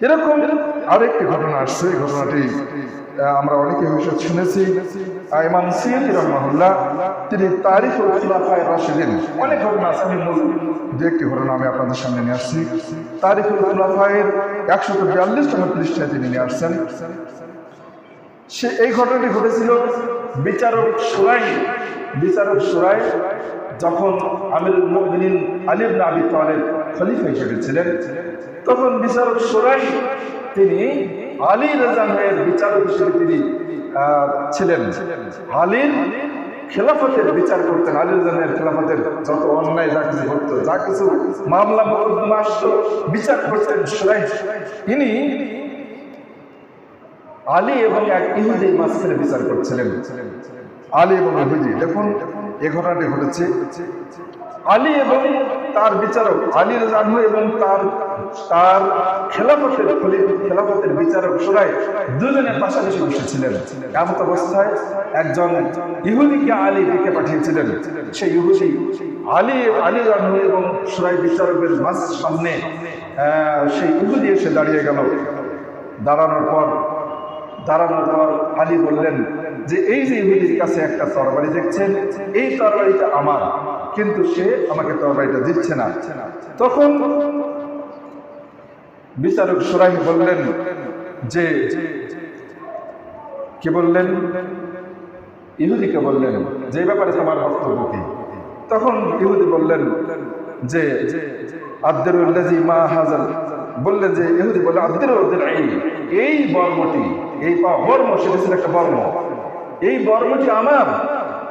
এরকম আরেকটি ঘটনা আসছে এই ঘটনাটি আমরা অনেকে হয়তো শুনেছি। আহ, ইমাম সিয়াদি রহমাহুল্লাহ তিনি তারিখ খুলাফায়ে রাশিদিন। অনেক ঘটনা আছে আমি দু একটি ঘটনা আমি আপনাদের সামনে নিয়ে আসছি। তারিখ খুলাফায়ের একশত বিয়াল্লিশ নম্বর পৃষ্ঠায় তিনি নিয়ে আসছেন। সে এই ঘটনাটি ঘটেছিল বিচারক সুরাই। বিচারক সুরাই যখন আমিরুল মুমিনিন আলী ইবনে আবি তালেব খলিফা হিসেবে ছিলেন। তখন বিচারক সুরাই তিনি আলী রাজানের বিচারক হিসেবে তিনি ছিলেন। আলীর খেলাফতের বিচার করতেন, আলী রাজানের খেলাফতের যত অন্যায়, যা কিছু ঘটতো, যা কিছু মামলা মোকদ্দমা আসতো, বিচার করতেন সুরাই ইনি আলী এবং এক ইহুদি মাঝখানে বিচার করছিলেন। আলী এবং ইহুদি, দেখুন, এ ঘটনাটি ঘটেছে। আলী এবং তার বিচারক আলী রাজু এবং তার তার খেলাফতের খলিফ, খেলাফতের বিচারক সুরাই দুজনে পাশাপাশি বসেছিলেন। এমত অবস্থায় একজন ইহুদিকে আলী ডেকে পাঠিয়েছিলেন। সেই ইহুদি আলী আলী রাজু এবং সুরাই বিচারকের মাঝ সামনে সেই ইহুদি এসে দাঁড়িয়ে গেল। দাঁড়ানোর পর দাঁড়ানোর পর আলী বললেন যে, এই যে ইহুদির কাছে একটা তরবারি দেখছেন, এই তরবারিটা আমার। কিন্তু সে আমাকে তরবারিটা দিচ্ছে না। তখন বিচারক সুরাই বললেন যে, কি বললেন? ইহুদিকে বললেন যে ব্যাপারে তোমার বক্তব্য কি? তখন ইহুদি বললেন যে আব্দুল্লাজি মা হাজাল। বললেন যে, ইহুদি বললেন আব্দুল এই এই বর্মটি, এই বর্ম, সেটা ছিল একটা বর্ম। এই বর্মটি আমার।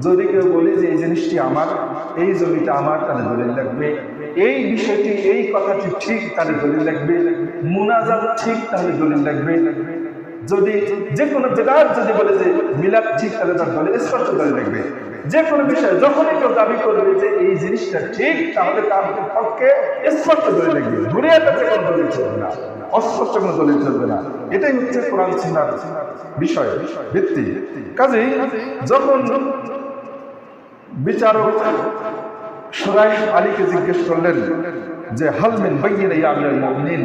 যদি কেউ বলে যে এই জিনিসটি আমার, এই জমিটা আমার, তাহলে দলিল লাগবে। এই বিষয়টি, এই কথাটি ঠিক, তাহলে দলিল লাগবে। মুনাজাত ঠিক, তাহলে দলিল লাগবে। যদি যে কোনো জেলার যদি বলে যে মিলাদ ঠিক, তাহলে তার দলিল, স্পষ্ট দলিল লাগবে। যে কোনো বিষয়ে যখনই কেউ দাবি করবে যে এই জিনিসটা ঠিক, তাহলে তার পক্ষে স্পষ্ট দলিল লাগবে। ঘুরে কাছে কোনো দলিল চলবে না। অস্পষ্ট কোনো দলিল চলবে না। এটাই হচ্ছে কোরআন সুন্নাহর বিষয়, ভিত্তি। কাজেই যখন বিচারক সুরাই আলীকে জিজ্ঞেস করলেন যে হালমিন বাইয়িনা ইয়া আমিরুল মুমিনিন?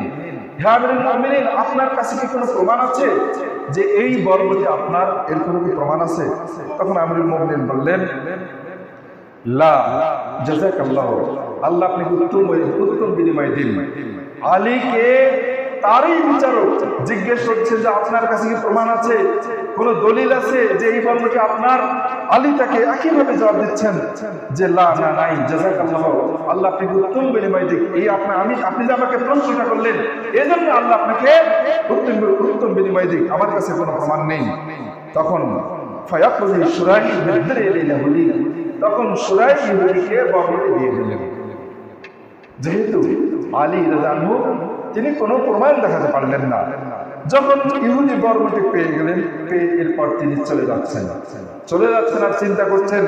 আমিরুল মুমিনিন, আপনার কাছে কি কোনো প্রমাণ আছে যে এই বর্বটি আপনার? এর কোনো কি প্রমাণ আছে? তখন আমিরুল মুমিনিন বললেন, লা, জাযাকাল্লাহ, আল্লাহ আপনাকে উত্তম উত্তম বিনিময় দিন। আলীকে তারই বিচারক জিজ্ঞেস করছে যে আপনার কাছে কি প্রমাণ আছে? কোন দলিল আছে যে এই বর্ণটি আপনার? আলী তাকে একইভাবে জবাব দিচ্ছেন যে, লা নাই আল্লাহ আপনাকে উত্তম বিনিময় দিক। এই আপনার আমি, আপনি যে আমাকে প্রশ্নটা করলেন এই জন্য আল্লাহ আপনাকে উত্তম উত্তম বিনিময় দিক। আমার কাছে কোনো প্রমাণ নেই। তখন সুরাই তখন সুরাই ইহুদিকে বর্ণটি দিয়ে দিলেন। যেহেতু আলী রাজানহু তিনি কোনো প্রমাণ দেখাতে পারলেন না। যখন ইহুদি বর্গটি পেয়ে গেলেন, পেয়ে এরপর তিনি চলে যাচ্ছেন। চলে যাচ্ছেন আর চিন্তা করছেন,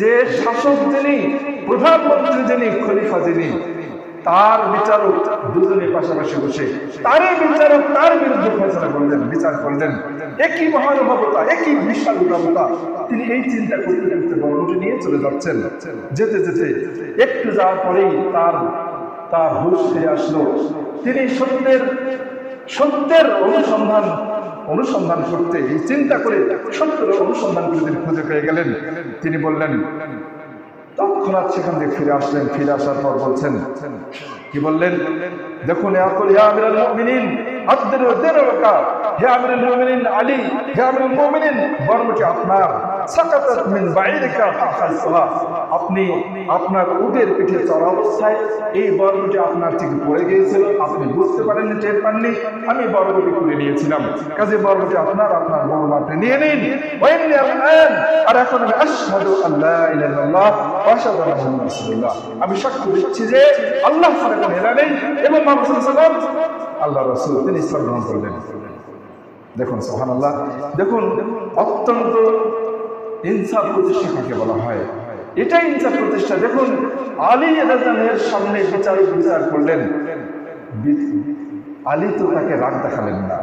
যে শাসক যিনি, প্রধানমন্ত্রী যিনি, খলিফা যিনি, তার বিচারক দুজনের পাশাপাশি বসে, তারই বিচারক, তার বিরুদ্ধে ফেসলা করলেন, বিচার করলেন। একই মহানুভবতা, একই বিশাল উদারতা তিনি এই চিন্তা করতে করতে বর্ণটি নিয়ে চলে যাচ্ছেন। যেতে যেতে একটু যাওয়ার পরেই তার তার হুশ ফিরে আসলো। তিনি সত্যের সত্যের অনুসন্ধান অনুসন্ধান করতে এই চিন্তা করে সত্যের অনুসন্ধান করে তিনি খুঁজে পেয়ে গেলেন। তিনি বললেন, তৎক্ষণাৎ সেখান থেকে ফিরে আসলেন। ফিরে আসার পর বলছেন, কি বললেন? দেখুন আলী, হে আমিরুল আপনার। সাকাতাত মিন বাইরিকা ফাখাসুহা। আপনি আপনার উটের পিঠে চড়া অবস্থায় এই বর্গটি আপনার থেকে পড়ে গিয়েছিল। আপনি বুঝতে পারেননি, টের পাননি। আমি বর্গটি খুলে নিয়েছিলাম। কাজে বর্গটি আপনার আপনার বর্গ আপনি নিয়ে নিন। আর এখন আমি আশহাদু আল্লা ইলাহা ওয়া আশহাদু আন্না রাসূলুল্লাহ। আমি সাক্ষ্য দিচ্ছি যে আল্লাহ ছাড়া কোনো ইলাহ নেই, এবং মুহাম্মদ সাল্লাল্লাহু আল্লাহ রাসূল, তিনি ইসলাম গ্রহণ করলেন। দেখুন, সুবহানাল্লাহ। দেখুন, অত্যন্ত ইনসাফ প্রতিষ্ঠা কাকে বলা হয়। এটাই ইনসাফ প্রতিষ্ঠা। দেখুন, আলী রাজানের সামনে বিচারক বিচার করলেন। আলী তো তাকে রাগ দেখালেন না।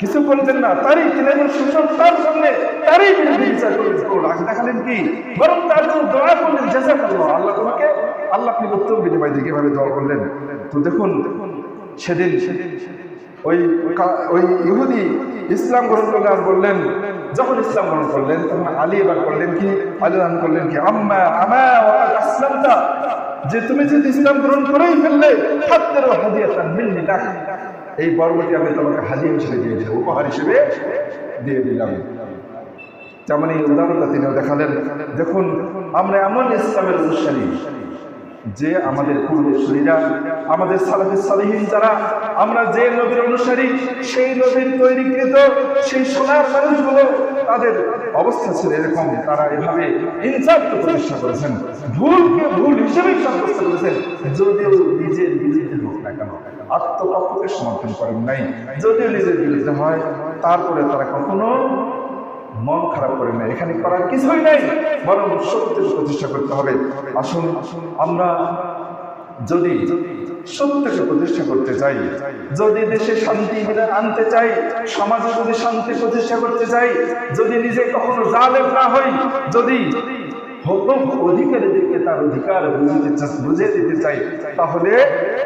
কিছু করলেন না। তারই তিনি একজন তার সামনে, তারই বিরুদ্ধে বিচার করলেন। রাগ দেখালেন কি? বরং তার জন্য দোয়া করলেন জেসা করল আল্লাহ তোমাকে, আল্লাহ আপনি উত্তম বিনিময় দিয়ে কীভাবে দোয়া করলেন। তো দেখুন, সেদিন সেদিন ওই ওই ইহুদি ইসলাম গ্রহণ করলেন আর বললেন যখন ইসলাম গ্রহণ করলেন, তখন আলী এবার করলেন কি? আলী করলেন কি? আম্মা আমা আসলামতা যে তুমি যদি ইসলাম গ্রহণ করেই ফেললে এই পর্বটি আমি তোমাকে হাদিয়া হিসেবে দিয়ে দিলাম, উপহার হিসেবে দিয়ে দিলাম। তেমন এই উদাহরণটা তিনিও দেখালেন। দেখুন, আমরা এমন ইসলামের অনুসারী যে আমাদের পূর্বসূরীরা আমাদের সালাফি সালিহীন যারা, আমরা যে নবীর অনুসারী, সেই নবীর তৈরিকৃত সেই সোনার মানুষগুলো, তাদের অবস্থা ছিল এরকম। তারা এভাবে ইনসাফ প্রতিষ্ঠা করেছেন। ভুলকে ভুল হিসেবেই সাব্যস্ত করেছেন। যদিও নিজের বিরুদ্ধে হোক না কেন আত্মপক্ষকে সমর্থন করেন নাই। যদিও নিজের বিরুদ্ধে হয়, তারপরে তারা কখনো মন খারাপ করে না এখানে করার কিছুই নাই, বরং সত্যের প্রতিষ্ঠা করতে হবে। আসুন, আমরা যদি সত্যকে প্রতিষ্ঠা করতে চাই, যদি দেশে শান্তি বিধান আনতে চাই, সমাজে যদি শান্তি প্রতিষ্ঠা করতে চাই, যদি নিজে কখনো জালেম না হই, যদি হকুক অধিকারীদেরকে তার অধিকার বুঝিতে বুঝিয়ে দিতে চাই, তাহলে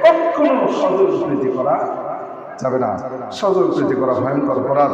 কখনো সজল প্রীতি করা যাবে না। সজল প্রীতি করা ভয়ঙ্কর অপরাধ।